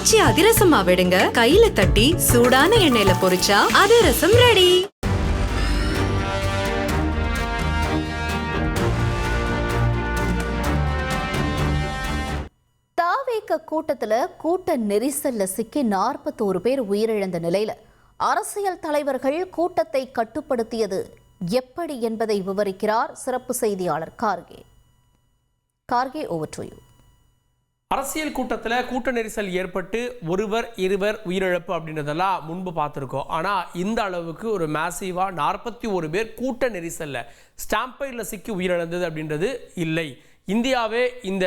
காய்ச்சி அதிரசமா விடுங்க. கையில தட்டி சூடான எண்ணெயில பொரிச்சா அதிரசம் ரெடி தாவேக்க கூட்டத்துல கூட்ட நெரிசல்ல சிக்கி நாற்பத்தோரு பேர் உயிரிழந்த நிலையில அரசியல் தலைவர்கள் கூட்டத்தை கட்டுப்படுத்தியது எப்படி என்பதை விவரிக்கிறார் சிறப்பு செய்தியாளர் Kharge. Kharge over to you அரசியல் கூட்டத்தில் கூட்ட நெரிசல் ஏற்பட்டு ஒருவர் இருவர் உயிரிழப்பு அப்படின்றதெல்லாம் முன்பு பார்த்துருக்கோம். ஆனால் இந்த அளவுக்கு ஒரு மேசிவாக நாற்பத்தி ஒரு பேர் கூட்ட நெரிசலில் ஸ்டாம்பைடில் சிக்கி உயிரிழந்தது அப்படின்றது இல்லை. இந்தியாவே இந்த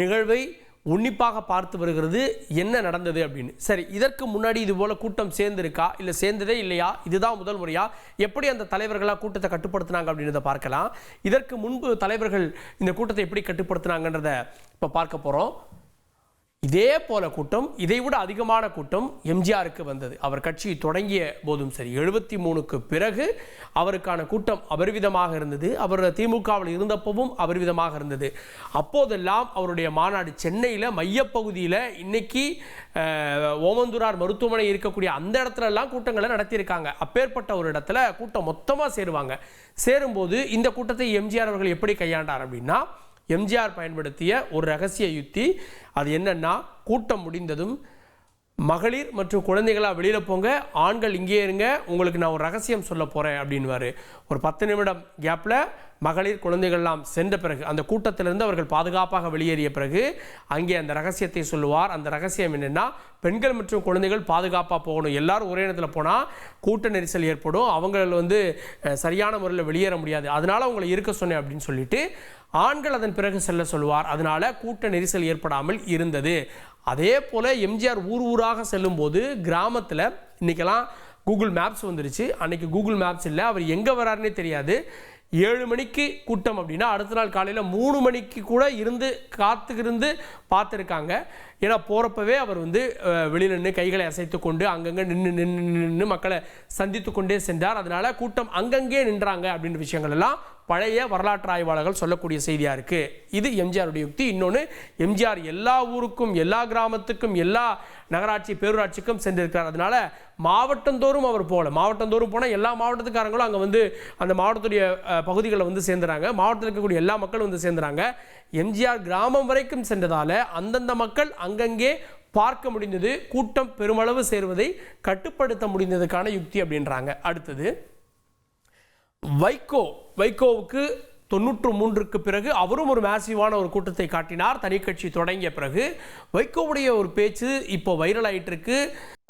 நிகழ்வை உன்னிப்பாக பார்த்து வருகிறது என்ன நடந்தது அப்படின்னு. சரி இதற்கு முன்னாடி இது போல கூட்டம் சேர்ந்திருக்கா? இல்லை சேர்ந்ததே இல்லையா? இதுதான் முதல் முறையா? எப்படி அந்த தலைவர்களாக கூட்டத்தை கட்டுப்படுத்தினாங்க அப்படின்றத பார்க்கலாம். இதற்கு முன்பு தலைவர்கள் இந்த கூட்டத்தை எப்படி கட்டுப்படுத்தினாங்கன்றத இப்போ பார்க்க போகிறோம் இதே போல கூட்டம் இதைவிட அதிகமான கூட்டம் எம்ஜிஆருக்கு வந்தது. அவர் கட்சி தொடங்கிய போதும் சரி எழுபத்தி மூணுக்கு பிறகு அவருக்கான கூட்டம் அபரிவிதமாக இருந்தது. அவர் திமுகவில் இருந்தப்பவும் அபரிவிதமாக இருந்தது. அப்போதெல்லாம் அவருடைய மாநாடு சென்னையில் மையப்பகுதியில் இன்னைக்கு ஓமந்தூரார் மருத்துவமனை இருக்கக்கூடிய அந்த இடத்துல எல்லாம் கூட்டங்களை நடத்தியிருக்காங்க. அப்பேற்பட்ட ஒரு இடத்துல கூட்டம் மொத்தமாக சேருவாங்க. சேரும்போது இந்த கூட்டத்தை எம்ஜிஆர் அவர்கள் எப்படி கையாண்டார் அப்படின்னா எம்ஜிஆர் பயன்படுத்திய ஒரு ரகசிய யுக்தி அது என்னென்னா கூட்டம் முடிந்ததும் மகளிர் மற்றும் குழந்தைகளாக வெளியில் போங்க. ஆண்கள் இங்கே இருங்க. உங்களுக்கு நான் ஒரு ரகசியம் சொல்ல போகிறேன் அப்படின்வாரு ஒரு பத்து நிமிடம் கேப்பில் மகளிர் குழந்தைகள்லாம் சென்ற பிறகு அந்த கூட்டத்திலிருந்து அவர்கள் பாதுகாப்பாக வெளியேறிய பிறகு அங்கே அந்த ரகசியத்தை சொல்லுவார். அந்த ரகசியம் என்னென்னா பெண்கள் மற்றும் குழந்தைகள் பாதுகாப்பாக போகணும். எல்லாரும் ஒரே இடத்துல போனால் கூட்ட நெரிசல் ஏற்படும். அவங்க வந்து சரியான முறையில் வெளியேற முடியாது. அதனால் அவங்களை இருக்க சொன்னேன் அப்படின்னு சொல்லிட்டு ஆண்கள் அதன் பிறகு செல்ல சொல்லுவார். அதனால் கூட்ட நெரிசல் ஏற்படாமல் இருந்தது. அதே போல் எம்ஜிஆர் ஊர் ஊராக செல்லும்போது கிராமத்தில் இன்னைக்கெல்லாம் கூகுள் மேப்ஸ் வந்துருச்சு. அன்றைக்கி கூகுள் மேப்ஸ் இல்லை. அவர் எங்கே வராருன்னே தெரியாது. ஏழு மணிக்கு கூட்டம் அப்படின்னா அடுத்த நாள் காலையில் மூணு மணிக்கு கூட இருந்து காத்துக்கிருந்து பார்த்துருக்காங்க. ஏன்னா போகிறப்பவே அவர் வந்து வெளியில் நின்று கைகளை அசைத்து கொண்டு அங்கங்கே நின்று நின்று நின்று மக்களை சந்தித்து கொண்டே சென்றார். அதனால் கூட்டம் அங்கங்கே நின்றாங்க அப்படின்ற விஷயங்கள் எல்லாம் பழைய வரலாற்று ஆய்வாளர்கள் சொல்லக்கூடிய செய்தியாக இருக்குது இது எம்ஜிஆருடைய யுக்தி. இன்னொன்று எம்ஜிஆர் எல்லா ஊருக்கும் எல்லா கிராமத்துக்கும் எல்லா நகராட்சி பேரூராட்சிக்கும் சென்றிருக்கிறார் அதனால மாவட்டந்தோறும் அவர் போகல மாவட்டந்தோறும் போனால் எல்லா மாவட்டத்துக்காரங்களும் அங்கே வந்து அந்த மாவட்டத்துடைய பகுதிகளை பகுதிகளில் வந்து சேர்ந்துறாங்க. மாவட்டத்தில் இருக்கக்கூடிய எல்லா மக்களும் வந்து சேர்ந்துறாங்க. எம்ஜிஆர் கிராமம் வரைக்கும் சென்றதால் அந்தந்த மக்கள் அங்கங்கே பார்க்க முடிந்தது கூட்டம் பெருமளவு சேர்வதை கட்டுப்படுத்த முடிந்ததுக்கான யுக்தி அப்படின்றாங்க. அடுத்தது வைகோ வைகோவுக்கு தொண்ணூற்று மூன்றுக்கு பிறகு அவரும் ஒரு மேசிவான ஒரு கூட்டத்தை காட்டினார். தனி கட்சி தொடங்கிய பிறகு வைகோவுடைய ஒரு பேச்சு இப்போ வைரல் ஆயிட்டு இருக்கு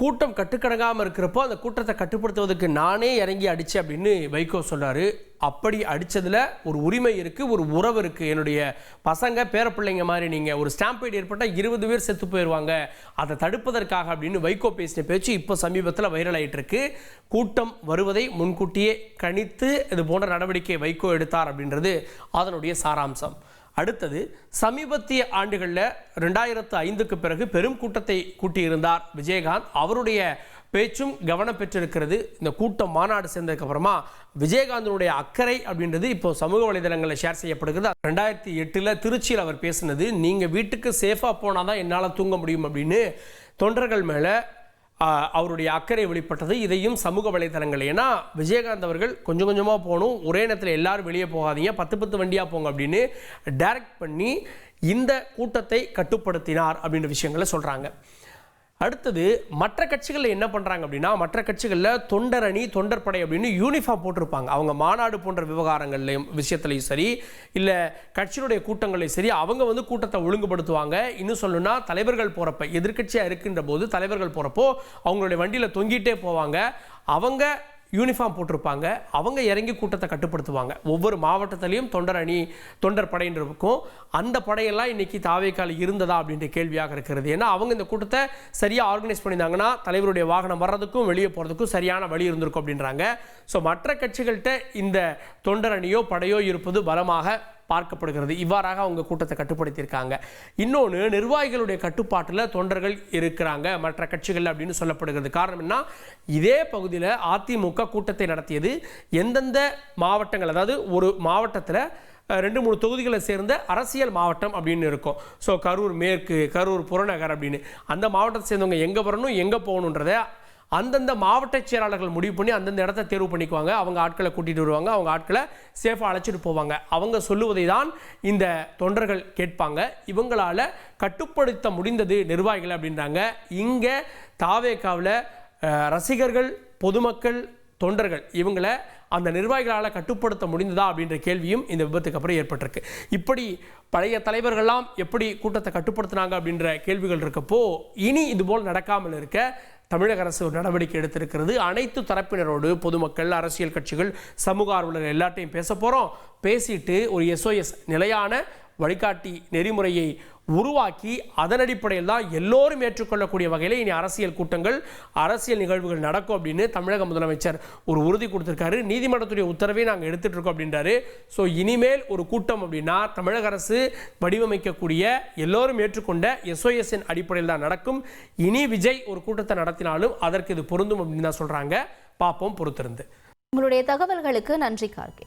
கூட்டம் கட்டுக்கடங்காமல் இருக்கிறப்போ அந்த கூட்டத்தை கட்டுப்படுத்துவதற்கு நானே இறங்கி அடித்தேன் அப்படின்னு வைகோ சொல்றாரு அப்படி அடித்ததில் ஒரு உரிமை இருக்குது ஒரு உறவு இருக்குது என்னுடைய பசங்க பேரப்பிள்ளைங்க மாதிரி நீங்கள் ஒரு ஸ்டாம்பைடு ஏற்பட்டால் இருபது பேர் செத்து போயிடுவாங்க அதை தடுப்பதற்காக அப்படின்னு வைகோ பேசின பேச்சு இப்போ சமீபத்தில் வைரல் ஆகிட்டுருக்கு கூட்டம் வருவதை முன்கூட்டியே கணித்து இது போன்ற நடவடிக்கை வைகோ எடுத்தார் அப்படின்றது அதனுடைய சாராம்சம். அடுத்தது சமீபத்திய ஆண்டுகளில் ரெண்டாயிரத்து ஐந்துக்கு பிறகு பெரும் கூட்டத்தை கூட்டியிருந்தார் விஜயகாந்த். அவருடைய பேச்சும் கவனம் பெற்றிருக்கிறது இந்த கூட்டம் மாநாடு சேர்ந்ததுக்கப்புறமா விஜயகாந்தனுடைய அக்கறை அப்படின்றது இப்போ சமூக வலைதளங்களில் ஷேர் செய்யப்படுகிறது. ரெண்டாயிரத்தி எட்டில் திருச்சியில் அவர் பேசினது நீங்கள் வீட்டுக்கு சேஃபாக போனால் தான் என்னால் தூங்க முடியும் அப்படின்னு. தொண்டர்கள் மேலே அவருடைய அக்கறை வெளிப்பட்டது. இதையும் சமூக வலைத்தளங்கள் ஏன்னா விஜயகாந்த் அவர்கள் கொஞ்சம் கொஞ்சமாக போகணும். ஒரே நேரத்தில் எல்லாரும் வெளியே போகாதீங்க. பத்து பத்து வண்டியாக போங்க அப்படின்னு டைரக்ட் பண்ணி இந்த கூட்டத்தை கட்டுப்படுத்தினார் அப்படின்ற விஷயங்களை சொல்கிறாங்க அடுத்தது மற்ற கட்சிகளில் என்ன பண்ணுறாங்க அப்படின்னா மற்ற கட்சிகளில் தொண்டர் அணி தொண்டர் படை அப்படின்னு யூனிஃபார்ம் போட்டிருப்பாங்க. அவங்க மாநாடு போன்ற விவகாரங்கள்லையும் விஷயத்துலையும் சரி இல்லை கட்சியினுடைய கூட்டங்களையும் சரி அவங்க வந்து கூட்டத்தை ஒழுங்குபடுத்துவாங்க. இன்னும் சொல்லணும்னா தலைவர்கள் போகிறப்ப எதிர்க்கட்சியாக இருக்கின்ற போது தலைவர்கள் போகிறப்போ அவங்களுடைய வண்டியில் தொங்கிட்டே போவாங்க. அவங்க யூனிஃபார்ம் போட்டிருப்பாங்க. அவங்க இறங்கி கூட்டத்தை கட்டுப்படுத்துவாங்க. ஒவ்வொரு மாவட்டத்திலையும் தொண்டர் அணி தொண்டர் படைன்னு இருக்கும். அந்த படையெல்லாம் இன்னைக்கு தாவேக்கால் இருந்ததா அப்படின்ற கேள்வியாக இருக்கிறது. ஏன்னா அவங்க இந்த கூட்டத்தை சரியாக ஆர்கனைஸ் பண்ணியிருந்தாங்கன்னா தலைவருடைய வாகனம் வர்றதுக்கும் வெளியே போகிறதுக்கும் சரியான வழி இருந்திருக்கும் அப்படின்றாங்க. ஸோ மற்ற கட்சிகள்கிட்ட இந்த தொண்டர் அணியோ படையோ இருப்பது பலமாக பார்க்கப்படுகிறது. இவ்வாறாக அவங்க கூட்டத்தை கட்டுப்படுத்தியிருக்காங்க. இன்னொன்று நிர்வாகிகளுடைய கட்டுப்பாட்டில் தொண்டர்கள் இருக்கிறாங்க. மற்ற கட்சிகள் அப்படின்னு சொல்லப்படுகிறது. காரணம் என்ன? இதே பகுதியில் அதிமுக கூட்டத்தை நடத்தியது எந்தெந்த மாவட்டங்கள்? அதாவது ஒரு மாவட்டத்தில் ரெண்டு மூணு தொகுதிகளை சேர்ந்த அரசியல் மாவட்டம் அப்படின்னு இருக்கும். ஸோ கரூர் மேற்கு கரூர் புறநகர் அப்படின்னு. அந்த மாவட்டத்தை சேர்ந்தவங்க எங்கே வரணும் எங்கே போகணுன்றதை அந்தந்த மாவட்ட செயலாளர்கள் முடிவு பண்ணி அந்தந்த இடத்த தேர்வு பண்ணிக்குவாங்க. அவங்க ஆட்களை கூட்டிகிட்டு வருவாங்க. அவங்க ஆட்களை சேஃபாக அழைச்சிட்டு போவாங்க. அவங்க சொல்லுவதை தான் இந்த தொண்டர்கள் கேட்பாங்க. இவங்களால கட்டுப்படுத்த முடிந்தது நிர்வாகிகள் அப்படின்றாங்க. இங்கே தாவேக்காவில் ரசிகர்கள் பொதுமக்கள் தொண்டர்கள் இவங்களை அந்த நிர்வாகிகளால் கட்டுப்படுத்த முடிந்ததா அப்படின்ற கேள்வியும் இந்த விபத்துக்கு அப்புறம் ஏற்பட்டிருக்கு. இப்படி பழைய தலைவர்கள்லாம் எப்படி கூட்டத்தை கட்டுப்படுத்தினாங்க அப்படின்ற கேள்விகள் இருக்கப்போ இனி இதுபோல் நடக்காமல் இருக்க தமிழக அரசு ஒரு நடவடிக்கை எடுத்திருக்கிறது. அனைத்து தரப்பினரோடு பொதுமக்கள் அரசியல் கட்சிகள் சமூக ஆர்வலர்கள் எல்லாத்தையும் பேச போகிறோம் பேசிட்டு ஒரு எஸ்ஓஎஸ் நிலையான வழிகாட்டி நெறிமுறையை உருவாக்கி அதன் அடிப்படையில் தான் எல்லோரும் ஏற்றுக்கொள்ளக்கூடிய வகையில் இனி அரசியல் கூட்டங்கள் அரசியல் நிகழ்வுகள் நடக்கும் அப்படின்னு தமிழக முதலமைச்சர் ஒரு உறுதி கொடுத்துருக்காரு. நீதிமன்றத்துடைய உத்தரவை நாங்கள் எடுத்துகிட்டு இருக்கோம் அப்படின்றாரு. ஸோ இனிமேல் ஒரு கூட்டம் அப்படின்னா தமிழக அரசு வடிவமைக்கக்கூடிய எல்லோரும் ஏற்றுக்கொண்ட எஸ்ஓஎஸ்என் அடிப்படையில் தான் நடக்கும். இனி விஜய் ஒரு கூட்டத்தை நடத்தினாலும் அதற்கு இது பொருந்தும் அப்படின்னு தான் சொல்கிறாங்க பார்ப்போம் பொறுத்திருந்து. உங்களுடைய தகவல்களுக்கு நன்றி கார்கே.